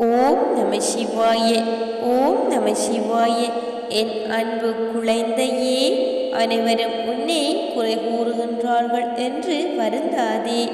ஓம் நம சிவாய ஓம் நம சிவாய. என் அன்பு குழந்தையே அனைவரும் உன்னே குறை கூறுகின்றார்கள் என்று வருந்தாதே.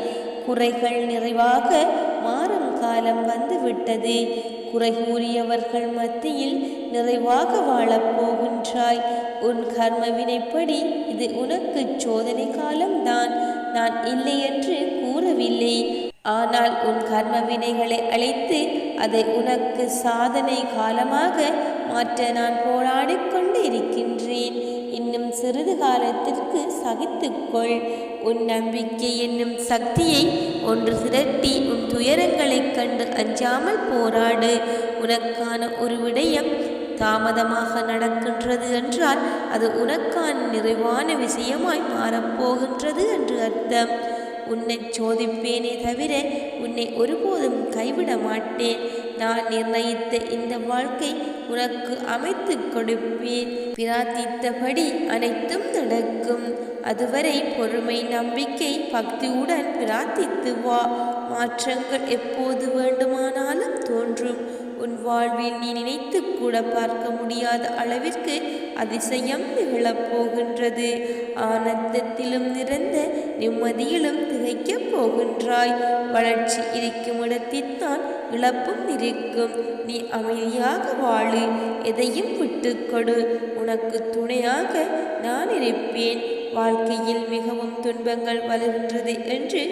குறைகள் நிறைவாக மாறும் காலம் வந்துவிட்டது. குறை கூறியவர்கள் மத்தியில் நிறைவாக வாழப் போகின்றாய். உன் கர்மவினைப்படி இது உனக்கு சோதனை காலம்தான். நான் இல்லை என்று கூறவில்லை. ஆனால் உன் கர்ம வினைகளை அழைத்து அதை உனக்கு சாதனை காலமாக மாற்ற நான் போராடிக் கொண்டு இருக்கின்றேன் இன்னும் சிறிது காலத்திற்கு சகித்துக்கொள். உன் நம்பிக்கை என்னும் சக்தியை ஒன்று திரட்டி உன் துயரங்களைக் கண்டு அஞ்சாமல் போராடு. உனக்கான ஒரு விடயம் தாமதமாக நடக்கின்றது என்றால் அது உனக்கான நிறைவான விஷயமாய் மாறப்போகின்றது என்று அர்த்தம். உன்னை சோதிப்பேனே தவிர உன்னை ஒருபோதும் கைவிட மாட்டேன். நான் நிர்ணயித்த இந்த வாழ்க்கை உனக்கு அமைத்து கொடுப்பேன். பிரார்த்தித்தபடி அனைத்தும் நடக்கும். அதுவரை பொறுமை நம்பிக்கை பக்தியுடன் பிரார்த்தித்து வா. மாற்றங்கள் எப்போது வேண்டுமானாலும் தோன்றும். உன் வாழ்வில் நீ நினைத்து கூட பார்க்க முடியாத அளவிற்கு அதிசயம் நிகழப் போகின்றது ஆனந்தத்திலும் நிறைந்த நிம்மதியிலும் திகைக்கப் போகின்றாய். வளர்ச்சி இருக்கும் இடத்தில்தான் இழப்பும் இருக்கும். நீ அமைதியாக வாழு எதையும் விட்டுக்கொடு. உனக்கு துணையாக நான் இருப்பேன். வாழ்க்கையில் மிகவும் துன்பங்கள் வளர்கின்றது என்று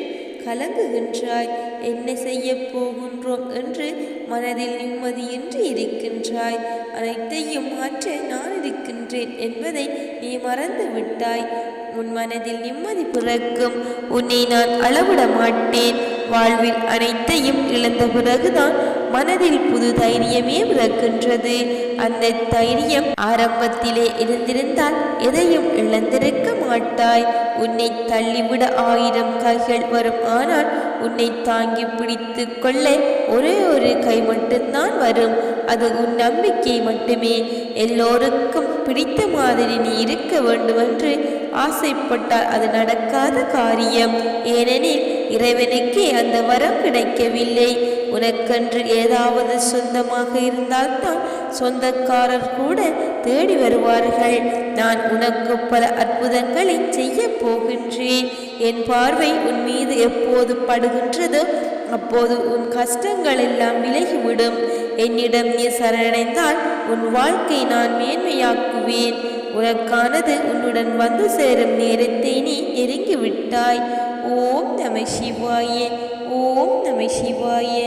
கலங்குகின்றாய். என்ன செய்ய போகின்றோம் என்று மனதில் நிம்மதியின்றி இருக்கின்றாய். அனைத்தையும் மாற்ற நான் இருக்கின்றேன் என்பதை நீ மறந்து விட்டாய். உன் மனதில் நிம்மதி பிறக்கும். உன்னை நான் அளவிட மாட்டேன். வாழ்வில் அனைத்தையும் இழந்த பிறகுதான் மனதில் புது தைரியமே பிறக்கின்றது. அந்த தைரியம் ஆரம்பத்திலே இருந்திருந்தால் எதையும் இழந்திருக்க மாட்டாய். உன்னை தள்ளிவிட ஆயிரம் கைகள் வரும். ஆனால் உன்னை தாங்கி பிடித்து கொள்ள ஒரே ஒரு கை மட்டும்தான் வரும். அது உன் நம்பிக்கை மட்டுமே. எல்லோருக்கும் பிடித்த மாதிரி நீ இருக்க வேண்டும் என்று ஆசைப்பட்டால் அது நடக்காத காரியம். ஏனெனில் இறைவனுக்கே அந்த வரம் கிடைக்கவில்லை. உனக்கென்று ஏதாவது சொந்தமாக இருந்தால்தான் சொந்தக்காரர் கூட தேடி வருவார்கள். நான் உனக்கு பல அற்புதங்களை செய்ய போகின்றேன். என் பார்வை உன் மீது எப்போது படுகின்றதோ? அப்போது உன் கஷ்டங்கள் எல்லாம் விலகிவிடும். என்னிடம் நீ சரணடைந்தால் உன் வாழ்க்கை நான் மேன்மையாக்குவேன். உனக்கானது உன்னுடன் வந்து சேரும் நேரத்தை நீ நெருங்கிவிட்டாய். ஓம் நம சிவாய ஓம் நம சிவாய.